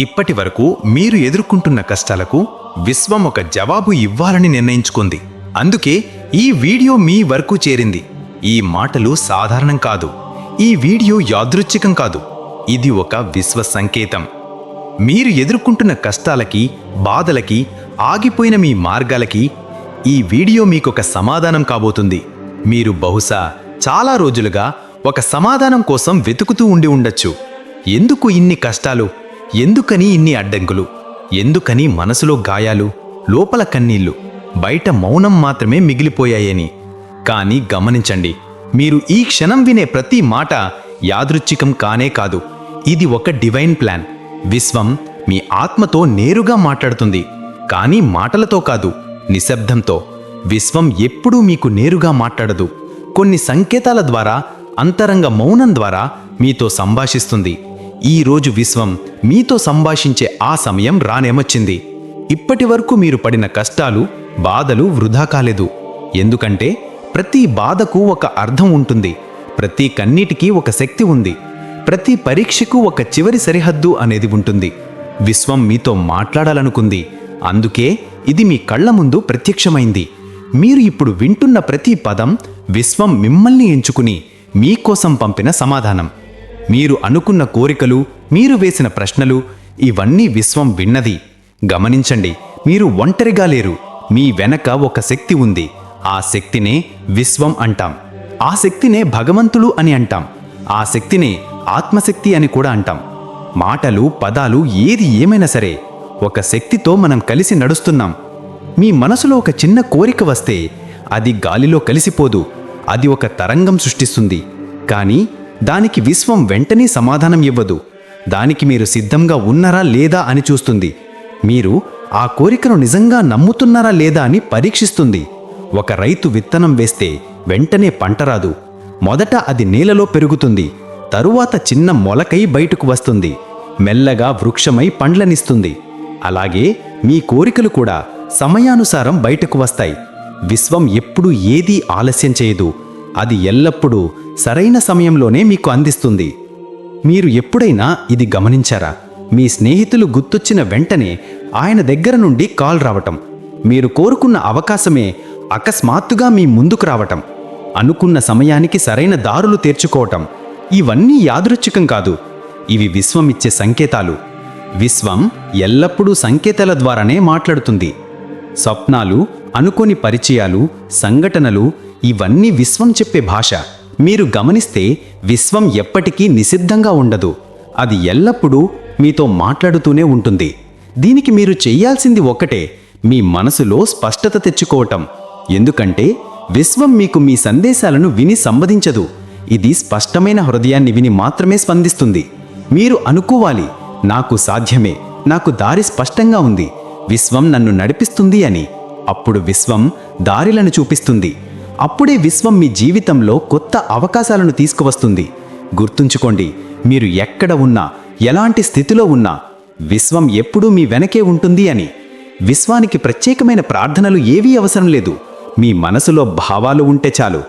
ఇప్పటి వరకు మీరు ఎదుర్కొంటున్న కష్టాలకు విశ్వం ఒక జవాబు ఇవ్వాలని నిర్ణయించుకుంది. అందుకే ఈ వీడియో మీ వరకు చేరింది. ఈ మాటలు సాధారణం కాదు. ఈ వీడియో యాదృచ్ఛికం కాదు. ఇది ఒక విశ్వ సంకేతం. మీరు ఎదుర్కొంటున్న కష్టాలకి బాధలకి ఆగిపోయిన మీ మార్గాలకి ఈ వీడియో మీకొక సమాధానం కాబోతుంది. మీరు బహుశా చాలా రోజులుగా ఒక సమాధానం కోసం వెతుకుతూ ఉండి ఉండొచ్చు. ఎందుకు ఇన్ని కష్టాలు? ఎందుకని ఇన్ని అడ్డంకులు? ఎందుకని మనసులో గాయాలు? లోపల కన్నీళ్ళు? బయట మౌనం మాత్రమే మిగిలిపోయాయని. కానీ గమనించండి మీరు ఈ క్షణం వినే ప్రతి మాట యాదృచ్ఛికం కానే కాదు. ఇది ఒక డివైన్ ప్లాన్. విశ్వం మీ ఆత్మతో నేరుగా మాట్లాడుతుంది. కానీ మాటలతో కాదు నిశ్శబ్దంతో. విశ్వం ఎప్పుడూ మీకు నేరుగా మాట్లాడదు. కొన్ని సంకేతాల ద్వారా అంతరంగ మౌనం ద్వారా మీతో సంభాషిస్తుంది. ఈ రోజు విశ్వం మీతో సంభాషించే ఆ సమయం రానేమొచ్చింది. ఇప్పటి వరకు మీరు పడిన కష్టాలు బాధలు వృధా కాలేదు. ఎందుకంటే ప్రతి బాధకు ఒక అర్థం ఉంటుంది. ప్రతి కన్నీటికి ఒక శక్తి ఉంది. ప్రతి పరీక్షకు ఒక చివరి సరిహద్దు అనేది ఉంటుంది. విశ్వం మీతో మాట్లాడాలనుకుంది. అందుకే ఇది మీ కళ్ళ ముందు ప్రత్యక్షమైంది. మీరు ఇప్పుడు వింటున్న ప్రతి పదం విశ్వం మిమ్మల్ని ఎంచుకుని మీకోసం పంపిన సమాధానం. మీరు అనుకున్న కోరికలు మీరు వేసిన ప్రశ్నలు ఇవన్నీ విశ్వం విన్నది. గమనించండి మీరు ఒంటరిగా లేరు. మీ వెనక ఒక శక్తి ఉంది. ఆ శక్తినే విశ్వం అంటాం. ఆ శక్తినే భగవంతుడు అని అంటాం. ఆ శక్తినే ఆత్మశక్తి అని కూడా అంటాం. మాటలు పదాలు ఏది ఏమైనా సరే ఒక శక్తితో మనం కలిసి నడుస్తున్నాం. మీ మనసులో ఒక చిన్న కోరిక వస్తే అది గాలిలో కలిసిపోదు. అది ఒక తరంగం సృష్టిస్తుంది. కానీ దానికి విశ్వం వెంటనే సమాధానం ఇవ్వదు. దానికి మీరు సిద్ధంగా ఉన్నారా లేదా అని చూస్తుంది. మీరు ఆ కోరికను నిజంగా నమ్ముతున్నారా లేదా అని పరీక్షిస్తుంది. ఒక రైతు విత్తనం వేస్తే వెంటనే పంట రాదు. మొదట అది నేలలో పెరుగుతుంది. తరువాత చిన్న మొలకై బయటకు వస్తుంది. మెల్లగా వృక్షమై పండ్లనిస్తుంది. అలాగే మీ కోరికలు కూడా సమయానుసారం బయటకు వస్తాయి. విశ్వం ఎప్పుడూ ఏదీ ఆలస్యం చేయదు. అది ఎల్లప్పుడూ సరైన సమయంలోనే మీకు అందిస్తుంది. మీరు ఎప్పుడైనా ఇది గమనించారా? మీ స్నేహితులు గుర్తొచ్చిన వెంటనే ఆయన దగ్గర నుండి కాల్ రావటం. మీరు కోరుకున్న అవకాశమే అకస్మాత్తుగా మీ ముందుకు రావటం. అనుకున్న సమయానికి సరైన దారులు తీర్చుకోవటం. ఇవన్నీ యాదృచ్ఛికం కాదు. ఇవి విశ్వం ఇచ్చే సంకేతాలు. విశ్వం ఎల్లప్పుడూ సంకేతాల ద్వారానే మాట్లాడుతుంది. స్వప్నాలు అనుకోని పరిచయాలు సంఘటనలు ఇవన్నీ విశ్వం చెప్పే భాష. మీరు గమనిస్తే విశ్వం ఎప్పటికీ నిషిద్ధంగా ఉండదు. అది ఎల్లప్పుడూ మీతో మాట్లాడుతూనే ఉంటుంది. దీనికి మీరు చెయ్యాల్సింది ఒక్కటే మీ మనసులో స్పష్టత తెచ్చుకోవటం. ఎందుకంటే విశ్వం మీకు మీ సందేశాలను విని సంవదించదు ఇది స్పష్టమైన హృదయాన్ని విని మాత్రమే స్పందిస్తుంది. మీరు అనుకోవాలి నాకు సాధ్యమే నాకు దారి స్పష్టంగా ఉంది. విశ్వం నన్ను నడిపిస్తుంది అని. అప్పుడు విశ్వం దారిలను చూపిస్తుంది. అప్పుడే విశ్వం మీ జీవితంలో కొత్త అవకాశాలను తీసుకువస్తుంది. గుర్తుంచుకోండి మీరు ఎక్కడ ఉన్నా ఎలాంటి స్థితిలో ఉన్నా విశ్వం ఎప్పుడూ మీ వెనకే ఉంటుంది అని. విశ్వానికి ప్రత్యేకమైన ప్రార్థనలు ఏవీ అవసరం లేదు. మీ మనసులో భావాలు ఉంటే చాలు.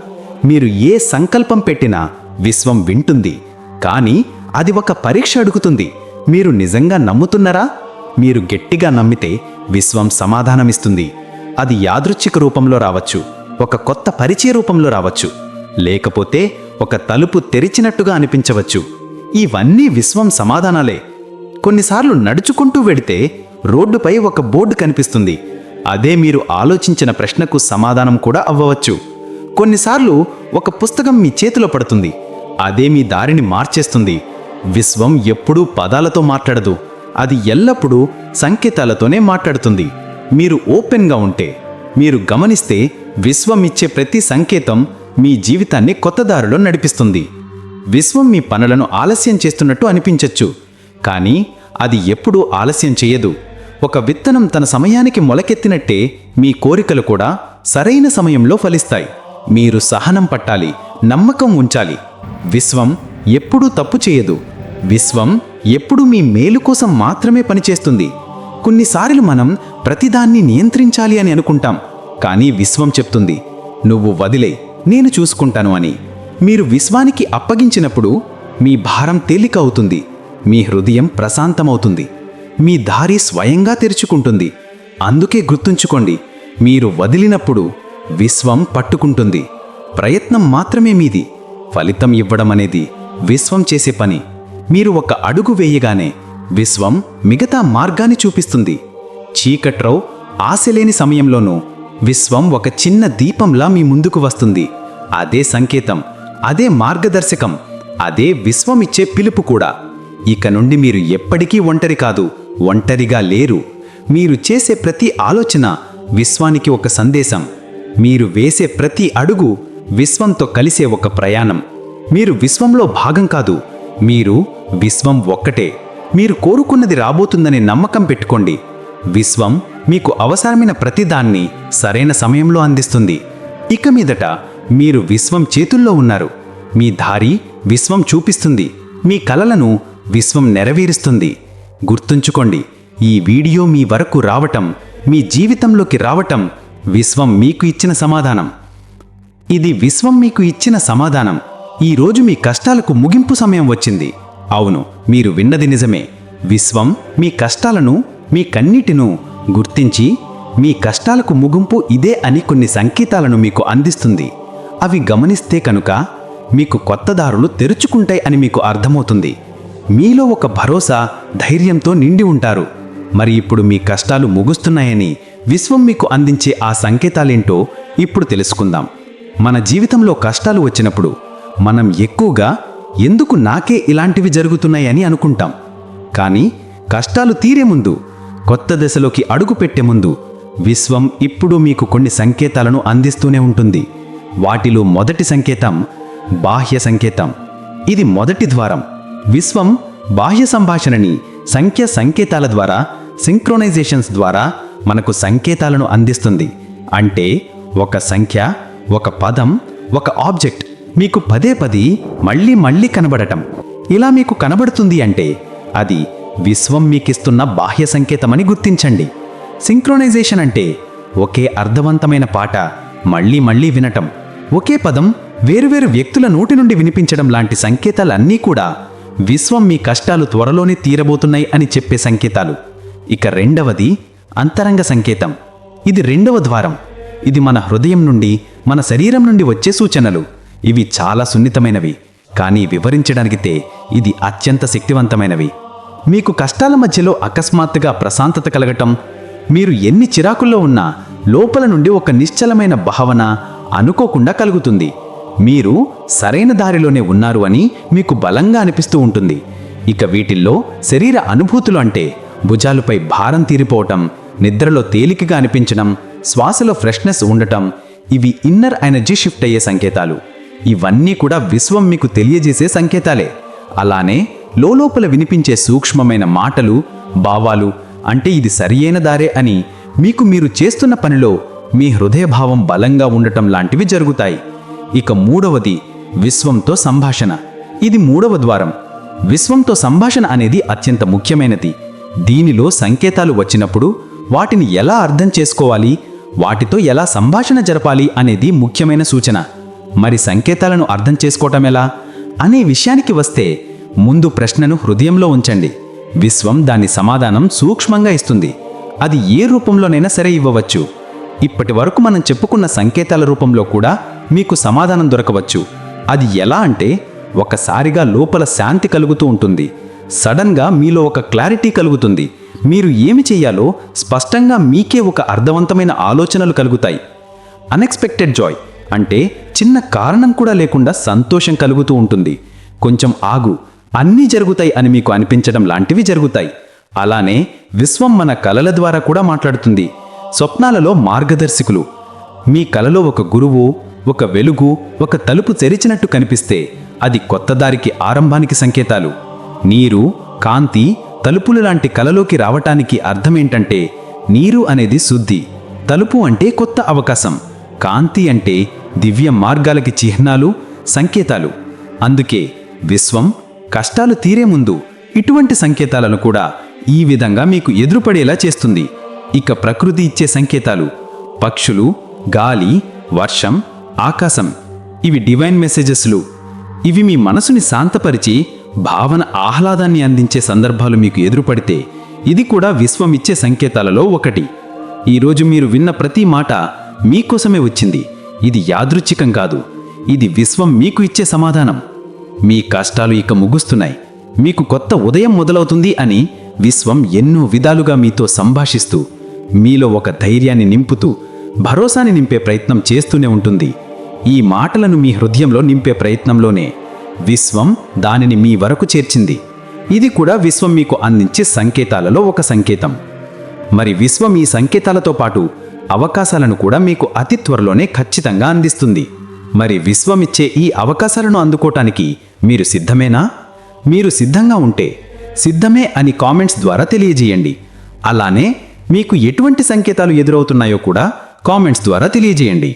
మీరు ఏ సంకల్పం పెట్టినా విశ్వం వింటుంది. కానీ అది ఒక పరీక్ష అడుగుతుంది. మీరు నిజంగా నమ్ముతున్నారా? మీరు గట్టిగా నమ్మితే విశ్వం సమాధానమిస్తుంది. అది యాదృచ్ఛిక రూపంలో రావచ్చు. ఒక కొత్త పరిచయ రూపంలో రావచ్చు. లేకపోతే ఒక తలుపు తెరిచినట్టుగా అనిపించవచ్చు. ఇవన్నీ విశ్వం సమాధానాలే. కొన్నిసార్లు నడుచుకుంటూ వెడితే రోడ్డుపై ఒక బోర్డు కనిపిస్తుంది. అదే మీరు ఆలోచించిన ప్రశ్నకు సమాధానం కూడా అవ్వవచ్చు. కొన్నిసార్లు ఒక పుస్తకం మీ చేతిలో పడుతుంది. అదే మీ దారిని మార్చేస్తుంది. విశ్వం ఎప్పుడూ పదాలతో మాట్లాడదు. అది ఎల్లప్పుడూ సంకేతాలతోనే మాట్లాడుతుంది. మీరు ఓపెన్గా ఉంటే. మీరు గమనిస్తే విశ్వం ఇచ్చే ప్రతి సంకేతం మీ జీవితాన్ని కొత్త దారిలో నడిపిస్తుంది. విశ్వం మీ పనులను ఆలస్యం చేస్తున్నట్టు అనిపించవచ్చు కానీ అది ఎప్పుడూ ఆలస్యం చేయదు. ఒక విత్తనం తన సమయానికి మొలకెత్తినట్టే మీ కోరికలు కూడా సరైన సమయంలో ఫలిస్తాయి. మీరు సహనం పట్టాలి నమ్మకం ఉంచాలి. విశ్వం ఎప్పుడూ తప్పు చేయదు. విశ్వం ఎప్పుడూ మీ మేలు కోసం మాత్రమే పనిచేస్తుంది. కొన్నిసార్లు మనం ప్రతిదాన్ని నియంత్రించాలి అని అనుకుంటాం. కానీ విశ్వం చెప్తుంది నువ్వు వదిలే నేను చూసుకుంటాను అని. మీరు విశ్వానికి అప్పగించినప్పుడు మీ భారం తేలిక అవుతుంది మీ హృదయం ప్రశాంతమవుతుంది మీ దారి స్వయంగా తెరుచుకుంటుంది. అందుకే గుర్తుంచుకోండి మీరు వదిలినప్పుడు విశ్వం పట్టుకుంటుంది. ప్రయత్నం మాత్రమే మీది ఫలితం ఇవ్వడం అనేది విశ్వం చేసే పని. మీరు ఒక అడుగు వేయగానే విశ్వం మిగతా మార్గాన్ని చూపిస్తుంది. చీకట్రో ఆశలేని సమయంలోనూ విశ్వం ఒక చిన్న దీపంలా మీ ముందుకు వస్తుంది. అదే సంకేతం అదే మార్గదర్శకం అదే విశ్వం ఇచ్చే పిలుపు కూడా. ఇక నుండి మీరు ఎప్పటికీ ఒంటరి కాదు ఒంటరిగా లేరు. మీరు చేసే ప్రతి ఆలోచన విశ్వానికి ఒక సందేశం. మీరు వేసే ప్రతి అడుగు విశ్వంతో కలిసే ఒక ప్రయాణం. మీరు విశ్వంలో భాగం కాదు మీరు విశ్వం ఒక్కటే. మీరు కోరుకున్నది రాబోతుందనే నమ్మకం పెట్టుకోండి. విశ్వం మీకు అవసరమైన ప్రతిదాన్ని సరైన సమయంలో అందిస్తుంది. ఇక మీదట మీరు విశ్వం చేతుల్లో ఉన్నారు. మీ దారి విశ్వం చూపిస్తుంది. మీ కలలను విశ్వం నెరవేరుస్తుంది. గుర్తుంచుకోండి ఈ వీడియో మీ వరకు రావటం మీ జీవితంలోకి రావటం విశ్వం మీకు ఇచ్చిన సమాధానం. ఇది విశ్వం మీకు ఇచ్చిన సమాధానం. ఈ రోజు మీ కష్టాలకు ముగింపు సమయం వచ్చింది. అవును మీరు విన్నది నిజమే. విశ్వం మీ కష్టాలను మీ కన్నీటిను గుర్తించి మీ కష్టాలకు ముగింపు ఇదే అని కొన్ని సంకేతాలను మీకు అందిస్తుంది. అవి గమనిస్తే కనుక మీకు కొత్త దారులు తెరుచుకుంటాయి అని మీకు అర్థమవుతుంది. మీలో ఒక భరోసా ధైర్యంతో నిండి ఉంటారు. మరి ఇప్పుడు మీ కష్టాలు ముగుస్తున్నాయని విశ్వం మీకు అందించే ఆ సంకేతాలేంటో ఇప్పుడు తెలుసుకుందాం. మన జీవితంలో కష్టాలు వచ్చినప్పుడు మనం ఎక్కువగా ఎందుకు నాకే ఇలాంటివి జరుగుతున్నాయని అనుకుంటాం. కానీ కష్టాలు తీరే ముందు కొత్త దశలోకి అడుగు పెట్టే ముందు విశ్వం ఇప్పుడు మీకు కొన్ని సంకేతాలను అందిస్తూనే ఉంటుంది. వాటిలో మొదటి సంకేతం బాహ్య సంకేతం. ఇది మొదటి ద్వారం. విశ్వం బాహ్య సంభాషణని సంఖ్య సంకేతాల ద్వారా సింక్రోనైజేషన్స్ ద్వారా మనకు సంకేతాలను అందిస్తుంది. అంటే ఒక సంఖ్య ఒక పదం ఒక ఆబ్జెక్ట్ మీకు పదే పది మళ్ళీ మళ్ళీ కనబడటం. ఇలా మీకు కనబడుతుంది అంటే అది విశ్వం మీకిస్తున్న బాహ్య సంకేతమని గుర్తించండి. సింక్రోనైజేషన్ అంటే ఒకే అర్థవంతమైన పాట మళ్ళీ మళ్ళీ వినటం. ఒకే పదం వేరువేరు వ్యక్తుల నోటి నుండి వినిపించడం లాంటి సంకేతాలన్నీ కూడా విశ్వం మీ కష్టాలు త్వరలోనే తీరబోతున్నాయి అని చెప్పే సంకేతాలు. ఇక రెండవది అంతరంగ సంకేతం. ఇది రెండవ ద్వారం. ఇది మన హృదయం నుండి మన శరీరం నుండి వచ్చే సూచనలు. ఇవి చాలా సున్నితమైనవి. కానీ వివరించడానికితే ఇది అత్యంత శక్తివంతమైనవి. మీకు కష్టాల మధ్యలో అకస్మాత్తుగా ప్రశాంతత కలగటం మీరు ఎన్ని చిరాకుల్లో ఉన్నా లోపల నుండి ఒక నిశ్చలమైన భావన అనుకోకుండా కలుగుతుంది. మీరు సరైన దారిలోనే ఉన్నారు అని మీకు బలంగా అనిపిస్తూ ఉంటుంది. ఇక వీటిల్లో శరీర అనుభూతులు అంటే భుజాలపై భారం తీరిపోవటం నిద్రలో తేలికగా అనిపించడం శ్వాసలో ఫ్రెష్నెస్ ఉండటం ఇవి ఇన్నర్ ఎనర్జీ షిఫ్ట్ అయ్యే సంకేతాలు. ఇవన్నీ కూడా విశ్వం మీకు తెలియజేసే సంకేతాలే. అలానే లోలోపల వినిపించే సూక్ష్మమైన మాటలు భావాలు అంటే ఇది సరియైన దారే అని మీకు మీరు చేస్తున్న పనిలో మీ హృదయభావం బలంగా ఉండటం లాంటివి జరుగుతాయి. ఇక మూడవది విశ్వంతో సంభాషణ. ఇది మూడవ ద్వారం. విశ్వంతో సంభాషణ అనేది అత్యంత ముఖ్యమైనది. దీనిలో సంకేతాలు వచ్చినప్పుడు వాటిని ఎలా అర్థం చేసుకోవాలి వాటితో ఎలా సంభాషణ జరపాలి అనేది ముఖ్యమైన సూచన. మరి సంకేతాలను అర్థం చేసుకోవటం ఎలా? అనే విషయానికి వస్తే ముందు ప్రశ్నను హృదయంలో ఉంచండి. విశ్వం దాని సమాధానం సూక్ష్మంగా ఇస్తుంది. అది ఏ రూపంలోనైనా సరే ఇవ్వవచ్చు. ఇప్పటి వరకు మనం చెప్పుకున్న సంకేతాల రూపంలో కూడా మీకు సమాధానం దొరకవచ్చు. అది ఎలా అంటే ఒకసారిగా లోపల శాంతి కలుగుతూ ఉంటుంది. సడన్గా మీలో ఒక క్లారిటీ కలుగుతుంది. మీరు ఏమి చేయాలో స్పష్టంగా మీకే ఒక అర్థవంతమైన ఆలోచనలు కలుగుతాయి. అన్ఎక్స్పెక్టెడ్ జాయ్ అంటే చిన్న కారణం కూడా లేకుండా సంతోషం కలుగుతూ ఉంటుంది. కొంచెం ఆగు అన్నీ జరుగుతాయి అని మీకు అనిపించడం లాంటివి జరుగుతాయి. అలానే విశ్వం మన కలల ద్వారా కూడా మాట్లాడుతుంది. స్వప్నాలలో మార్గదర్శకులు. మీ కలలో ఒక గురువు ఒక వెలుగు ఒక తలుపు తెరిచినట్టు కనిపిస్తే అది కొత్త దారికి ఆరంభానికి సంకేతాలు. నీరు కాంతి తలుపులు లాంటి కలలోకి రావటానికి అర్థమేంటంటే నీరు అనేది శుద్ధి. తలుపు అంటే కొత్త అవకాశం. కాంతి అంటే దివ్య మార్గాలకి చిహ్నాలు సంకేతాలు. అందుకే విశ్వం కష్టాలు తీరే ముందు ఇటువంటి సంకేతాలను కూడా ఈ విధంగా మీకు ఎదురుపడేలా చేస్తుంది. ఇక ప్రకృతి ఇచ్చే సంకేతాలు పక్షులు గాలి వర్షం ఆకాశం ఇవి డివైన్ మెసేజెస్లు ఇవి మీ మనసుని శాంతపరిచి భావన ఆహ్లాదాన్ని అందించే సందర్భాలు మీకు ఎదురుపడితే ఇది కూడా విశ్వం ఇచ్చే సంకేతాలలో ఒకటి. ఈరోజు మీరు విన్న ప్రతి మాట మీకోసమే వచ్చింది. ఇది యాదృచ్ఛికం కాదు. ఇది విశ్వం మీకు ఇచ్చే సమాధానం. మీ కష్టాలు ఇక ముగుస్తున్నాయి. మీకు కొత్త ఉదయం మొదలవుతుంది అని విశ్వం ఎన్నో విధాలుగా మీతో సంభాషిస్తూ మీలో ఒక ధైర్యాన్ని నింపుతూ భరోసాని నింపే ప్రయత్నం చేస్తూనే ఉంటుంది. ఈ మాటలను మీ హృదయంలో నింపే ప్రయత్నంలోనే విశ్వం దానిని మీ వరకు చేర్చింది. ఇది కూడా విశ్వం మీకు అందించే సంకేతాలలో ఒక సంకేతం. మరి విశ్వం ఈ సంకేతాలతో పాటు అవకాశాలను కూడా మీకు అతి త్వరలోనే ఖచ్చితంగా అందిస్తుంది. మరి విశ్వమిచ్చే ఈ అవకాశాలను అందుకోవటానికి మీరు సిద్ధమేనా? మీరు సిద్ధంగా ఉంటే సిద్ధమే అని కామెంట్స్ ద్వారా తెలియజేయండి. అలానే మీకు ఎటువంటి సంకేతాలు ఎదురవుతున్నాయో కూడా కామెంట్స్ ద్వారా తెలియజేయండి.